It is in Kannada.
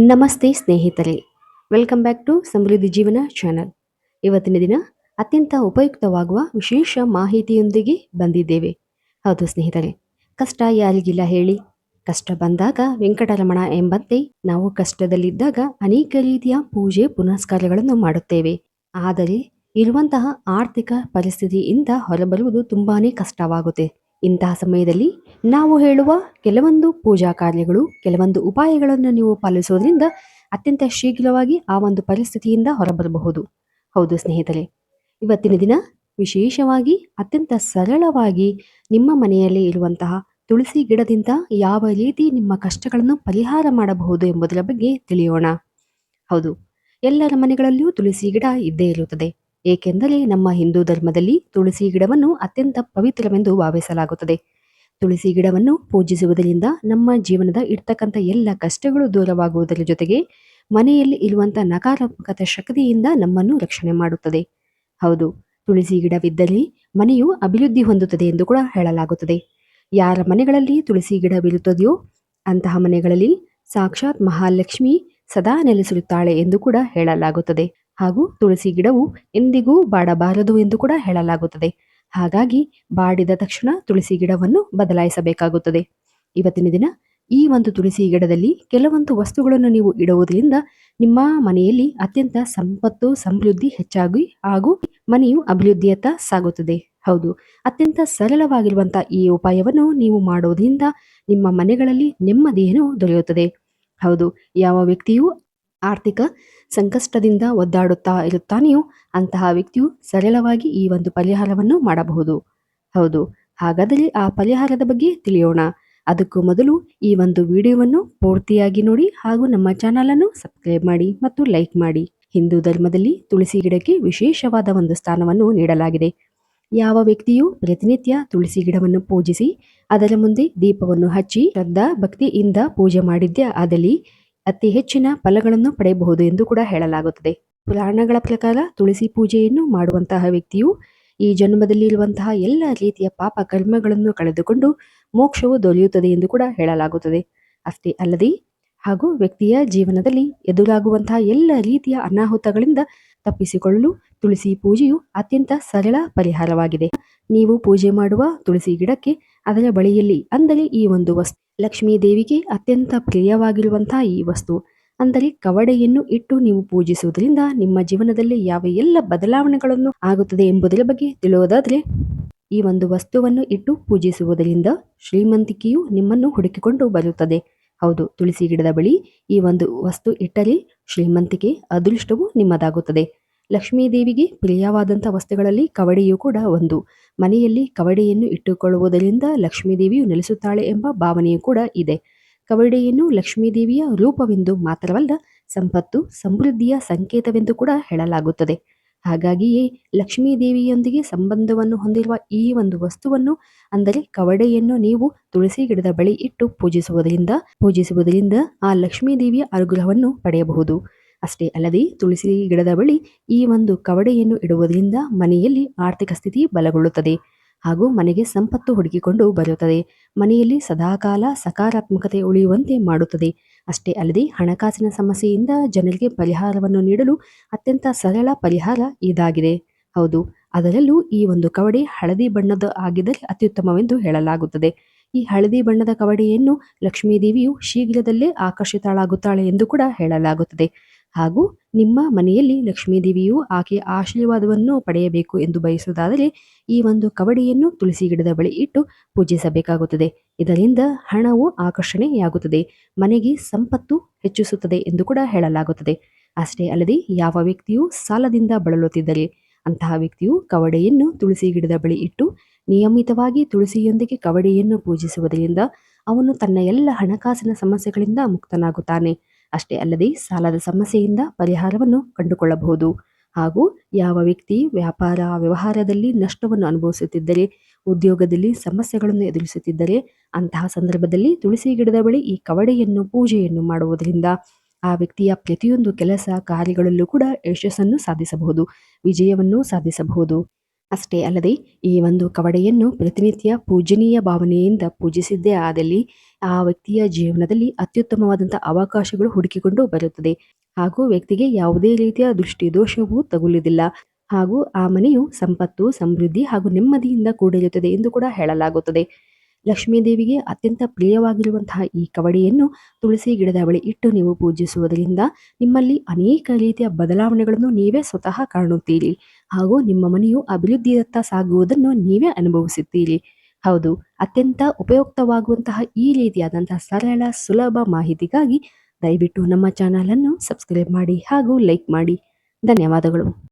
ನಮಸ್ತೆ ಸ್ನೇಹಿತರೆ. ವೆಲ್ಕಮ್ ಬ್ಯಾಕ್ ಟು ಸಮೃದ್ಧಿ ಜೀವನ ಚಾನಲ್ ಇವತ್ತಿನ ದಿನ ಅತ್ಯಂತ ಉಪಯುಕ್ತವಾಗುವ ವಿಶೇಷ ಮಾಹಿತಿಯೊಂದಿಗೆ ಬಂದಿದ್ದೇವೆ. ಹೌದು ಸ್ನೇಹಿತರೆ, ಕಷ್ಟ ಯಾರಿಗಿಲ್ಲ ಹೇಳಿ. ಕಷ್ಟ ಬಂದಾಗ ವೆಂಕಟರಮಣ ಎಂಬಂತೆ ನಾವು ಕಷ್ಟದಲ್ಲಿದ್ದಾಗ ಅನೇಕ ರೀತಿಯ ಪೂಜೆ ಪುನಸ್ಕಾರಗಳನ್ನು ಮಾಡುತ್ತೇವೆ. ಆದರೆ, ಇರುವಂತಹ ಆರ್ಥಿಕ ಪರಿಸ್ಥಿತಿಯಿಂದ ಹೊರಬರುವುದು ತುಂಬಾ ಕಷ್ಟವಾಗುತ್ತೆ. ಇಂತಹ ಸಮಯದಲ್ಲಿ ನಾವು ಹೇಳುವ ಕೆಲವೊಂದು ಪೂಜಾ ಕಾರ್ಯಗಳು, ಕೆಲವೊಂದು ಉಪಾಯಗಳನ್ನು ನೀವು ಪಾಲಿಸೋದ್ರಿಂದ ಅತ್ಯಂತ ಶೀಘ್ರವಾಗಿ ಆ ಒಂದು ಪರಿಸ್ಥಿತಿಯಿಂದ ಹೊರಬರಬಹುದು. ಹೌದು ಸ್ನೇಹಿತರೆ, ಇವತ್ತಿನ ದಿನ ವಿಶೇಷವಾಗಿ ಅತ್ಯಂತ ಸರಳವಾಗಿ ನಿಮ್ಮ ಮನೆಯಲ್ಲಿ ಇರುವಂತಹ ತುಳಸಿ ಗಿಡದಿಂದ ಯಾವ ರೀತಿ ನಿಮ್ಮ ಕಷ್ಟಗಳನ್ನು ಪರಿಹಾರ ಮಾಡಬಹುದು ಎಂಬುದರ ಬಗ್ಗೆ ತಿಳಿಯೋಣ. ಹೌದು, ಎಲ್ಲರ ಮನೆಗಳಲ್ಲಿಯೂ ತುಳಸಿ ಗಿಡ ಇದ್ದೇ ಇರುತ್ತದೆ. ಏಕೆಂದರೆ ನಮ್ಮ ಹಿಂದೂ ಧರ್ಮದಲ್ಲಿ ತುಳಸಿ ಗಿಡವನ್ನು ಅತ್ಯಂತ ಪವಿತ್ರವೆಂದು ಭಾವಿಸಲಾಗುತ್ತದೆ. ತುಳಸಿ ಗಿಡವನ್ನು ಪೂಜಿಸುವುದರಿಂದ ನಮ್ಮ ಜೀವನದ ಇರ್ತಕ್ಕಂಥ ಎಲ್ಲ ಕಷ್ಟಗಳು ದೂರವಾಗುವುದರ ಜೊತೆಗೆ ಮನೆಯಲ್ಲಿ ಇರುವಂಥ ನಕಾರಾತ್ಮಕತೆ ಶಕ್ತಿಯಿಂದ ನಮ್ಮನ್ನು ರಕ್ಷಣೆ ಮಾಡುತ್ತದೆ. ಹೌದು, ತುಳಸಿ ಗಿಡವಿದ್ದಲ್ಲಿ ಮನೆಯು ಅಭಿವೃದ್ಧಿ ಹೊಂದುತ್ತದೆ ಎಂದು ಕೂಡ ಹೇಳಲಾಗುತ್ತದೆ. ಯಾರ ಮನೆಗಳಲ್ಲಿ ತುಳಸಿ ಗಿಡ ಬೀಳುತ್ತದೆಯೋ ಅಂತಹ ಮನೆಗಳಲ್ಲಿ ಸಾಕ್ಷಾತ್ ಮಹಾಲಕ್ಷ್ಮಿ ಸದಾ ನೆಲೆಸಿರುತ್ತಾಳೆ ಎಂದು ಕೂಡ ಹೇಳಲಾಗುತ್ತದೆ. ಹಾಗೂ ತುಳಸಿ ಗಿಡವು ಎಂದಿಗೂ ಬಾಡಬಾರದು ಎಂದು ಕೂಡ ಹೇಳಲಾಗುತ್ತದೆ. ಹಾಗಾಗಿ ಬಾಡಿದ ತಕ್ಷಣ ತುಳಸಿ ಗಿಡವನ್ನು ಬದಲಾಯಿಸಬೇಕಾಗುತ್ತದೆ. ಇವತ್ತಿನ ದಿನ ಈ ಒಂದು ತುಳಸಿ ಗಿಡದಲ್ಲಿ ಕೆಲವೊಂದು ವಸ್ತುಗಳನ್ನು ನೀವು ಇಡುವುದರಿಂದ ನಿಮ್ಮ ಮನೆಯಲ್ಲಿ ಅತ್ಯಂತ ಸಂಪತ್ತು, ಸಮೃದ್ಧಿ ಹೆಚ್ಚಾಗಿ ಹಾಗೂ ಮನೆಯು ಅಭಿವೃದ್ಧಿಯತ್ತ ಸಾಗುತ್ತದೆ. ಹೌದು, ಅತ್ಯಂತ ಸರಳವಾಗಿರುವಂತಹ ಈ ಉಪಾಯವನ್ನು ನೀವು ಮಾಡುವುದರಿಂದ ನಿಮ್ಮ ಮನೆಗಳಲ್ಲಿ ನೆಮ್ಮದಿಯನ್ನು ದೊರೆಯುತ್ತದೆ. ಹೌದು, ಯಾವ ವ್ಯಕ್ತಿಯು ಆರ್ಥಿಕ ಸಂಕಷ್ಟದಿಂದ ಒದ್ದಾಡುತ್ತಾ ಇರುತ್ತಾನೆಯೋ ಅಂತಹ ವ್ಯಕ್ತಿಯು ಸರಳವಾಗಿ ಈ ಒಂದು ಪರಿಹಾರವನ್ನು ಮಾಡಬಹುದು. ಹೌದು, ಹಾಗಾದರೆ ಆ ಪರಿಹಾರದ ಬಗ್ಗೆ ತಿಳಿಯೋಣ. ಅದಕ್ಕೂ ಮೊದಲು ಈ ಒಂದು ವಿಡಿಯೋವನ್ನು ಪೂರ್ತಿಯಾಗಿ ನೋಡಿ ಹಾಗೂ ನಮ್ಮ ಚಾನಲನ್ನು ಸಬ್ಸ್ಕ್ರೈಬ್ ಮಾಡಿ ಮತ್ತು ಲೈಕ್ ಮಾಡಿ. ಹಿಂದೂ ಧರ್ಮದಲ್ಲಿ ತುಳಸಿ ಗಿಡಕ್ಕೆ ವಿಶೇಷವಾದ ಒಂದು ಸ್ಥಾನವನ್ನು ನೀಡಲಾಗಿದೆ. ಯಾವ ವ್ಯಕ್ತಿಯು ಪ್ರತಿನಿತ್ಯ ತುಳಸಿ ಗಿಡವನ್ನು ಪೂಜಿಸಿ, ಅದರ ಮುಂದೆ ದೀಪವನ್ನು ಹಚ್ಚಿ, ಶ್ರದ್ಧಾ ಭಕ್ತಿಯಿಂದ ಪೂಜೆ ಮಾಡಿದ್ದೇ ಆದಲ್ಲಿ ಅತಿ ಹೆಚ್ಚಿನ ಫಲಗಳನ್ನು ಪಡೆಯಬಹುದು ಎಂದು ಕೂಡ ಹೇಳಲಾಗುತ್ತದೆ. ಪುರಾಣಗಳ ಪ್ರಕಾರ ತುಳಸಿ ಪೂಜೆಯನ್ನು ಮಾಡುವಂತಹ ವ್ಯಕ್ತಿಯು ಈ ಜನ್ಮದಲ್ಲಿ ಇರುವಂತಹ ಎಲ್ಲ ರೀತಿಯ ಪಾಪ ಕರ್ಮಗಳನ್ನು ಕಳೆದುಕೊಂಡು ಮೋಕ್ಷವು ದೊರೆಯುತ್ತದೆ ಎಂದು ಕೂಡ ಹೇಳಲಾಗುತ್ತದೆ. ಅಷ್ಟೇ ಅಲ್ಲದೆ, ಹಾಗೂ ವ್ಯಕ್ತಿಯ ಜೀವನದಲ್ಲಿ ಎದುರಾಗುವಂತಹ ಎಲ್ಲ ರೀತಿಯ ಅನಾಹುತಗಳಿಂದ ತಪ್ಪಿಸಿಕೊಳ್ಳಲು ತುಳಸಿ ಪೂಜೆಯು ಅತ್ಯಂತ ಸರಳ ಪರಿಹಾರವಾಗಿದೆ. ನೀವು ಪೂಜೆ ಮಾಡುವ ತುಳಸಿ ಗಿಡಕ್ಕೆ ಅದರ ಬಳಿಯಲ್ಲಿ ಅಂದರೆ ಈ ಒಂದು ವಸ್ತು ಲಕ್ಷ್ಮೀ ದೇವಿಗೆ ಅತ್ಯಂತ ಪ್ರಿಯವಾಗಿರುವಂತಹ ಈ ವಸ್ತು. ಅಂದರೆ ಕವಡೆಯನ್ನು ಇಟ್ಟು ನೀವು ಪೂಜಿಸುವುದರಿಂದ ನಿಮ್ಮ ಜೀವನದಲ್ಲಿ ಯಾವ ಎಲ್ಲ ಬದಲಾವಣೆಗಳನ್ನು ಆಗುತ್ತದೆ ಎಂಬುದರ ಬಗ್ಗೆ ತಿಳಿಯೋದಾದರೆ, ಈ ಒಂದು ವಸ್ತುವನ್ನು ಇಟ್ಟು ಪೂಜಿಸುವುದರಿಂದ ಶ್ರೀಮಂತಿಕೆಯು ನಿಮ್ಮನ್ನು ಹುಡುಕಿಕೊಂಡು ಬರುತ್ತದೆ. ಹೌದು, ತುಳಸಿ ಗಿಡದ ಬಳಿ ಈ ಒಂದು ವಸ್ತು ಇಟ್ಟರೆ ಶ್ರೀಮಂತಿಕೆ ಅದೃಷ್ಟವು ನಿಮ್ಮದಾಗುತ್ತದೆ. ಲಕ್ಷ್ಮೀ ದೇವಿಗೆ ಪ್ರಿಯವಾದಂಥ ವಸ್ತುಗಳಲ್ಲಿ ಕವಡೆಯು ಕೂಡ ಒಂದು. ಮನೆಯಲ್ಲಿ ಕವಡೆಯನ್ನು ಇಟ್ಟುಕೊಳ್ಳುವುದರಿಂದ ಲಕ್ಷ್ಮೀ ದೇವಿಯು ನೆಲೆಸುತ್ತಾಳೆ ಎಂಬ ಭಾವನೆಯೂ ಕೂಡ ಇದೆ. ಕವಡೆಯನ್ನು ಲಕ್ಷ್ಮೀ ದೇವಿಯ ರೂಪವೆಂದು ಮಾತ್ರವಲ್ಲ, ಸಂಪತ್ತು, ಸಮೃದ್ಧಿಯ ಸಂಕೇತವೆಂದು ಕೂಡ ಹೇಳಲಾಗುತ್ತದೆ. ಹಾಗಾಗಿಯೇ ಲಕ್ಷ್ಮೀ ದೇವಿಯೊಂದಿಗೆ ಸಂಬಂಧವನ್ನು ಹೊಂದಿರುವ ಈ ಒಂದು ವಸ್ತುವನ್ನು, ಅಂದರೆ ಕವಡೆಯನ್ನು ನೀವು ತುಳಸಿ ಗಿಡದ ಬಳಿ ಇಟ್ಟು ಪೂಜಿಸುವುದರಿಂದ ಪೂಜಿಸುವುದರಿಂದ ಆ ಲಕ್ಷ್ಮೀ ದೇವಿಯ ಅನುಗ್ರಹವನ್ನು ಪಡೆಯಬಹುದು. ಅಷ್ಟೇ ಅಲ್ಲದೆ ತುಳಸಿ ಗಿಡದ ಬಳಿ ಈ ಒಂದು ಕವಡೆಯನ್ನು ಇಡುವುದರಿಂದ ಮನೆಯಲ್ಲಿ ಆರ್ಥಿಕ ಸ್ಥಿತಿ ಬಲಗೊಳ್ಳುತ್ತದೆ ಹಾಗೂ ಮನೆಗೆ ಸಂಪತ್ತು ಹುಡುಕಿಕೊಂಡು ಬರುತ್ತದೆ. ಮನೆಯಲ್ಲಿ ಸದಾಕಾಲ ಸಕಾರಾತ್ಮಕತೆ ಉಳಿಯುವಂತೆ ಮಾಡುತ್ತದೆ. ಅಷ್ಟೇ ಅಲ್ಲದೆ ಹಣಕಾಸಿನ ಸಮಸ್ಯೆಯಿಂದ ಜನರಿಗೆ ಪರಿಹಾರವನ್ನು ನೀಡಲು ಅತ್ಯಂತ ಸರಳ ಪರಿಹಾರ ಇದಾಗಿದೆ. ಹೌದು, ಅದರಲ್ಲೂ ಈ ಒಂದು ಕವಡೆ ಹಳದಿ ಬಣ್ಣದ ಆಗಿದ್ದರೆ ಅತ್ಯುತ್ತಮವೆಂದು ಹೇಳಲಾಗುತ್ತದೆ. ಈ ಹಳದಿ ಬಣ್ಣದ ಕವಡೆಯನ್ನು ಲಕ್ಷ್ಮೀದೇವಿಯು ಶೀಘ್ರದಲ್ಲೇ ಆಕರ್ಷಿತಳಾಗುತ್ತಾಳೆ ಎಂದು ಕೂಡ ಹೇಳಲಾಗುತ್ತದೆ. ಹಾಗೂ ನಿಮ್ಮ ಮನೆಯಲ್ಲಿ ಲಕ್ಷ್ಮೀದೇವಿಯು ಆಕೆಯ ಆಶೀರ್ವಾದವನ್ನು ಪಡೆಯಬೇಕು ಎಂದು ಬಯಸುವುದಾದರೆ ಈ ಒಂದು ಕವಡೆಯನ್ನು ತುಳಸಿ ಗಿಡದ ಬಳಿ ಇಟ್ಟು ಪೂಜಿಸಬೇಕಾಗುತ್ತದೆ. ಇದರಿಂದ ಹಣವು ಆಕರ್ಷಣೆಯಾಗುತ್ತದೆ. ಮನೆಗೆ ಸಂಪತ್ತು ಹೆಚ್ಚಿಸುತ್ತದೆ ಎಂದು ಕೂಡ ಹೇಳಲಾಗುತ್ತದೆ. ಅಷ್ಟೇ ಅಲ್ಲದೆ ಯಾವ ವ್ಯಕ್ತಿಯು ಸಾಲದಿಂದ ಬಳಲುತ್ತಿದ್ದರೆ ಅಂತಹ ವ್ಯಕ್ತಿಯು ಕವಡೆಯನ್ನು ತುಳಸಿ ಗಿಡದ ಬಳಿ ಇಟ್ಟು ನಿಯಮಿತವಾಗಿ ತುಳಸಿಯೊಂದಿಗೆ ಕವಡೆಯನ್ನು ಪೂಜಿಸುವುದರಿಂದ ಅವನು ತನ್ನ ಎಲ್ಲ ಹಣಕಾಸಿನ ಸಮಸ್ಯೆಗಳಿಂದ ಮುಕ್ತನಾಗುತ್ತಾನೆ. ಅಷ್ಟೇ ಅಲ್ಲದೆ ಸಾಲದ ಸಮಸ್ಯೆಯಿಂದ ಪರಿಹಾರವನ್ನು ಕಂಡುಕೊಳ್ಳಬಹುದು. ಹಾಗೂ ಯಾವ ವ್ಯಕ್ತಿ ವ್ಯಾಪಾರ ವ್ಯವಹಾರದಲ್ಲಿ ನಷ್ಟವನ್ನು ಅನುಭವಿಸುತ್ತಿದ್ದರೆ, ಉದ್ಯೋಗದಲ್ಲಿ ಸಮಸ್ಯೆಗಳನ್ನು ಎದುರಿಸುತ್ತಿದ್ದರೆ, ಅಂತಹ ಸಂದರ್ಭದಲ್ಲಿ ತುಳಸಿ ಗಿಡದ ಬಳಿ ಈ ಕವಡೆಯನ್ನು, ಪೂಜೆಯನ್ನು ಮಾಡುವುದರಿಂದ ಆ ವ್ಯಕ್ತಿಯ ಪ್ರತಿಯೊಂದು ಕೆಲಸ ಕಾರ್ಯಗಳಲ್ಲೂ ಕೂಡ ಯಶಸ್ಸನ್ನು ಸಾಧಿಸಬಹುದು, ವಿಜಯವನ್ನು ಸಾಧಿಸಬಹುದು. ಅಷ್ಟೇ ಅಲ್ಲದೆ ಈ ಒಂದು ಕವಡೆಯನ್ನು ಪ್ರತಿನಿತ್ಯ ಪೂಜನೀಯ ಭಾವನೆಯಿಂದ ಪೂಜಿಸಿದ್ದೇ ಆದಲ್ಲಿ ಆ ವ್ಯಕ್ತಿಯ ಜೀವನದಲ್ಲಿ ಅತ್ಯುತ್ತಮವಾದಂಥ ಅವಕಾಶಗಳು ಹುಡುಕಿಕೊಂಡು ಬರುತ್ತದೆ. ಹಾಗೂ ವ್ಯಕ್ತಿಗೆ ಯಾವುದೇ ರೀತಿಯ ದೃಷ್ಟಿ ದೋಷವೂ ತಗುಲುವುದಿಲ್ಲ ಹಾಗೂ ಆ ಮನೆಯು ಸಂಪತ್ತು, ಸಮೃದ್ಧಿ ಹಾಗೂ ನೆಮ್ಮದಿಯಿಂದ ಕೂಡಿರುತ್ತದೆ ಎಂದು ಕೂಡ ಹೇಳಲಾಗುತ್ತದೆ. ಲಕ್ಷ್ಮೀ ದೇವಿಗೆ ಅತ್ಯಂತ ಪ್ರಿಯವಾಗಿರುವಂತಹ ಈ ಕವಡೆಯನ್ನು ತುಳಸಿ ಗಿಡದ ಬಳಿ ಇಟ್ಟು ನೀವು ಪೂಜಿಸುವುದರಿಂದ ನಿಮ್ಮಲ್ಲಿ ಅನೇಕ ರೀತಿಯ ಬದಲಾವಣೆಗಳನ್ನು ನೀವೇ ಸ್ವತಃ ಕಾಣುತ್ತೀರಿ. ಹಾಗೂ ನಿಮ್ಮ ಮನೆಯು ಅಭಿವೃದ್ಧಿಯತ್ತ ಸಾಗುವುದನ್ನು ನೀವೇ ಅನುಭವಿಸುತ್ತೀರಿ. ಹೌದು, ಅತ್ಯಂತ ಉಪಯುಕ್ತವಾಗುವಂತಹ ಈ ರೀತಿಯಾದಂತಹ ಸರಳ, ಸುಲಭ ಮಾಹಿತಿಗಾಗಿ ದಯವಿಟ್ಟು ನಮ್ಮ ಚಾನಲನ್ನು ಸಬ್ಸ್ಕ್ರೈಬ್ ಮಾಡಿ ಹಾಗೂ ಲೈಕ್ ಮಾಡಿ. ಧನ್ಯವಾದಗಳು.